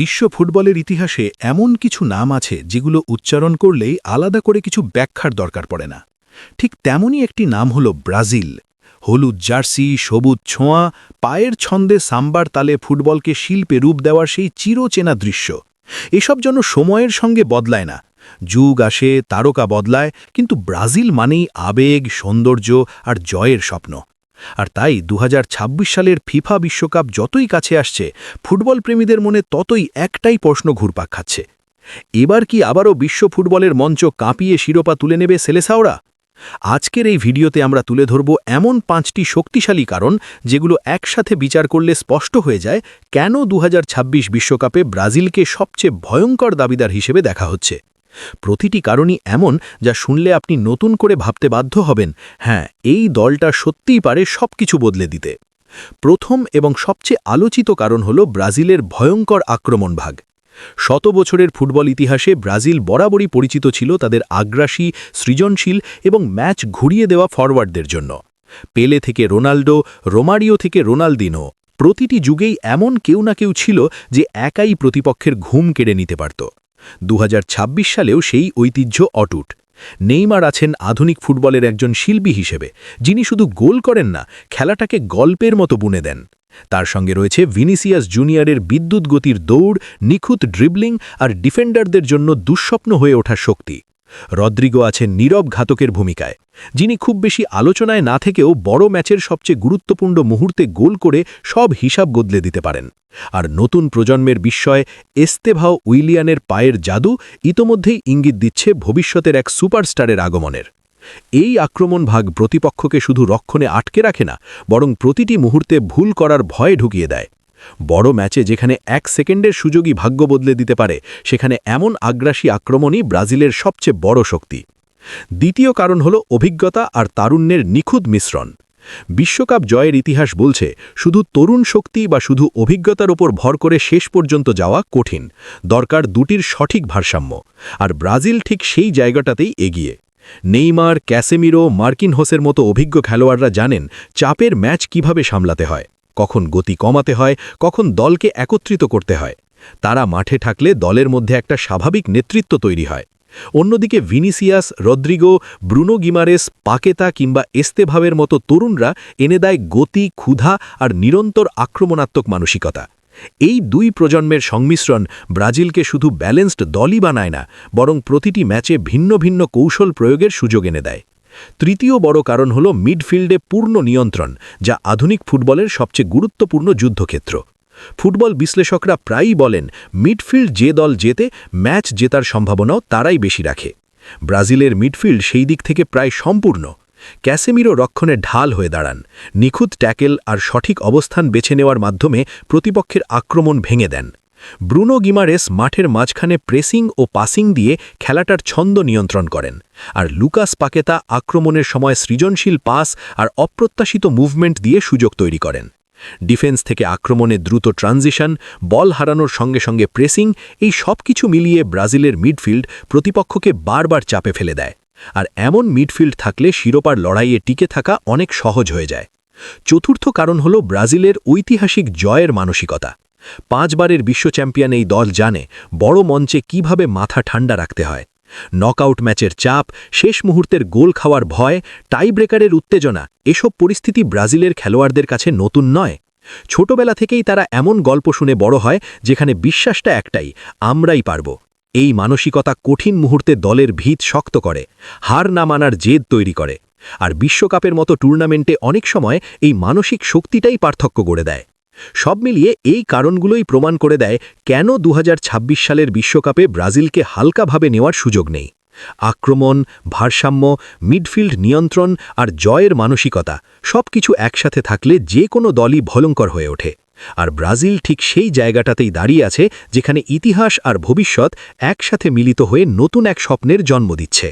বিশ্ব ফুটবলের ইতিহাসে এমন কিছু নাম আছে যেগুলো উচ্চারণ করলেই আলাদা করে কিছু ব্যাখ্যার দরকার পড়ে না। ঠিক তেমনই একটি নাম হল ব্রাজিল। হলুদ জার্সি, সবুজ ছোঁয়া, পায়ের ছন্দে সাম্বার তালে ফুটবলকে শিল্পে রূপ দেওয়ার সেই চিরচেনা দৃশ্য। এসব যেন সময়ের সঙ্গে বদলায় না। যুগ আসে, তারকা বদলায়, কিন্তু ব্রাজিল মানেই আবেগ, সৌন্দর্য আর জয়ের স্বপ্ন। আর তাই দু হাজার ছাব্বিশ সালের ফিফা বিশ্বকাপ যতই কাছে আসছে, ফুটবল প্রেমীদের মনে ততই একটাই প্রশ্ন ঘুরপাক খাচ্ছে। এবার কি আবারও বিশ্ব ফুটবলের মঞ্চ কাঁপিয়ে শিরোপা তুলে নেবে সেলেসাওরা? আজকের এই ভিডিওতে আমরা তুলে ধরব এমন পাঁচটি শক্তিশালী কারণ যেগুলো একসাথে বিচার করলে স্পষ্ট হয়ে যায় কেন দু বিশ্বকাপে ব্রাজিলকে সবচেয়ে ভয়ঙ্কর দাবিদার হিসেবে দেখা হচ্ছে। প্রতিটি কারণই এমন যা শুনলে আপনি নতুন করে ভাবতে বাধ্য হবেন। হ্যাঁ এই দলটা সত্যিই পারে সবকিছু বদলে দিতে। প্রথম এবং সবচেয়ে আলোচিত কারণ হল ব্রাজিলের ভয়ঙ্কর আক্রমণ ভাগ। শত বছরের ফুটবল ইতিহাসে ব্রাজিল বরাবরই পরিচিত ছিল তাদের আগ্রাসী, সৃজনশীল এবং ম্যাচ ঘুরিয়ে দেওয়া ফরওয়ার্ডদের জন্য। পেলে থেকে রোনাল্ডো রোমারিও থেকে রোনালদিনো। প্রতিটি যুগেই এমন কেউ না কেউ ছিল যে একাই প্রতিপক্ষের ঘুম কেড়ে নিতে পারত। দু হাজার ছাব্বিশ সালেও সেই ঐতিহ্য অটুট। নেইমার আছেন আধুনিক ফুটবলের একজন শিল্পী হিসেবে, যিনি শুধু গোল করেন না, খেলাটাকে গল্পের মতো বুনে দেন। তার সঙ্গে রয়েছে ভিনিসিয়াস জুনিয়রের বিদ্যুৎ গতির দৌড়, নিখুঁত ড্রিবলিং আর ডিফেন্ডারদের জন্য দুঃস্বপ্ন হয়ে ওঠার শক্তি। রদ্রিগো আছেন নীরব ঘাতকের ভূমিকায়, যিনি খুব বেশি আলোচনায় না থেকেও বড় ম্যাচের সবচেয়ে গুরুত্বপূর্ণ মুহূর্তে গোল করে সব হিসাব বদলে দিতে পারেন। আর নতুন প্রজন্মের বিস্ময়ে এস্তেভাও উইলিয়ানের পায়ের জাদু ইতোমধ্যেই ইঙ্গিত দিচ্ছে ভবিষ্যতের এক সুপারস্টারের আগমনের। এই আক্রমণ ভাগ প্রতিপক্ষকে শুধু রক্ষণে আটকে রাখে না, বরং প্রতিটি মুহূর্তে ভুল করার ভয়ে ঢুকিয়ে দেয়। বড় ম্যাচে যেখানে এক সেকেন্ডের সুযোগই ভাগ্য বদলে দিতে পারে, সেখানে এমন আগ্রাসী আক্রমণই ব্রাজিলের সবচেয়ে বড় শক্তি। দ্বিতীয় কারণ হল অভিজ্ঞতা আর তারুণ্যের নিখুঁত মিশ্রণ। বিশ্বকাপ জয়ের ইতিহাস বলছে, শুধু তরুণ শক্তি বা শুধু অভিজ্ঞতার ওপর ভর করে শেষ পর্যন্ত যাওয়া কঠিন, দরকার দুটির সঠিক ভারসাম্য, আর ব্রাজিল ঠিক সেই জায়গাটাতেই এগিয়ে। নেইমার, ক্যাসেমিরো, মার্কিন হোসের মতো অভিজ্ঞ খেলোয়াড়রা জানেন, চাপের ম্যাচ কীভাবে সামলাতে হয়। কখন গতি কমাতে হয়, কখন দলকে একত্রিত করতে হয়। তারা মাঠে থাকলে দলের মধ্যে একটা স্বাভাবিক নেতৃত্ব তৈরি হয়। অন্যদিকে Vinicius, Rodrigo, Bruno Guimaraes, Paqueta কিংবা এস্তেভাবের মতো তরুণরা এনে দেয় গতি, ক্ষুধা আর নিরন্তর আক্রমণাত্মক মানসিকতা। এই দুই প্রজন্মের সংমিশ্রণ ব্রাজিলকে শুধু ব্যালেন্সড দলই বানায় না, বরং প্রতিটি ম্যাচে ভিন্ন ভিন্ন কৌশল প্রয়োগের সুযোগ এনে দেয়। তৃতীয় বড় কারণ হল মিডফিল্ডে পূর্ণ নিয়ন্ত্রণ, যা আধুনিক ফুটবলের সবচেয়ে গুরুত্বপূর্ণ যুদ্ধক্ষেত্র। ফুটবল বিশ্লেষকরা প্রায়ই বলেন, মিডফিল্ড যে দল জেতে, ম্যাচ জেতার সম্ভাবনাও তারাই বেশি রাখে। ব্রাজিলের মিডফিল্ড সেই দিক থেকে প্রায় সম্পূর্ণ। ক্যাসেমিরো রক্ষণে ঢাল হয়ে দাঁড়ান। নিখুঁত ট্যাকেল আর সঠিক অবস্থান বেছে নেওয়ার মাধ্যমে প্রতিপক্ষের আক্রমণ ভেঙে দেন। ব্রুনো গিমারেস মাঠের মাঝখানে প্রেসিং ও পাসিং দিয়ে খেলাটার ছন্দ নিয়ন্ত্রণ করেন, আর লুকাস পাকেতা আক্রমণের সময় সৃজনশীল পাস আর অপ্রত্যাশিত মুভমেন্ট দিয়ে সুযোগ তৈরি করেন। ডিফেন্স থেকে আক্রমণে দ্রুত ট্রানজিশন, বল হারানোর সঙ্গে সঙ্গে প্রেসিং, এই সব কিছু মিলিয়ে ব্রাজিলের মিডফিল্ড প্রতিপক্ষকে বারবার চাপে ফেলে দেয়, আর এমন মিডফিল্ড থাকলে শিরোপার লড়াইয়ে টিকে থাকা অনেক সহজ হয়ে যায়। চতুর্থ কারণ হল ব্রাজিলের ঐতিহাসিক জয়ের মানসিকতা। পাঁচবারের বিশ্ব চ্যাম্পিয়ন এই দল জানে বড় মঞ্চে কীভাবে মাথা ঠান্ডা রাখতে হয়। নকআউট ম্যাচের চাপ, শেষ মুহূর্তের গোল খাওয়ার ভয় টাই ব্রেকারের উত্তেজনা, এসব পরিস্থিতি ব্রাজিলের খেলোয়াড়দের কাছে নতুন নয়। ছোটবেলা থেকেই তারা এমন গল্প শুনে বড় হয়, যেখানে বিশ্বাসটা একটাই, আমরাই পারব। এই মানসিকতা কঠিন মুহূর্তে দলের ভিত শক্ত করে, হার না মানার জেদ তৈরি করে। আর বিশ্বকাপের মতো টুর্নামেন্টে অনেক সময় এই মানসিক শক্তিটাই পার্থক্য গড়ে দেয়। সব মিলিয়ে এই কারণগুলোই প্রমাণ করে দেয় কেন দু হাজার ছাব্বিশ সালের বিশ্বকাপে ব্রাজিলকে হালকাভাবে নেওয়ার সুযোগ নেই। আক্রমণ, ভারসাম্য, মিডফিল্ড নিয়ন্ত্রণ আর জয়ের মানসিকতা সব কিছু একসাথে থাকলে যে কোনো দলই ভয়ঙ্কর হয়ে ওঠে। আর ব্রাজিল ঠিক সেই জায়গাটাতেই দাঁড়িয়ে আছে যেখানে ইতিহাস আর ভবিষ্যৎ একসাথে মিলিত হয়ে নতুন এক স্বপ্নের জন্ম দিচ্ছে।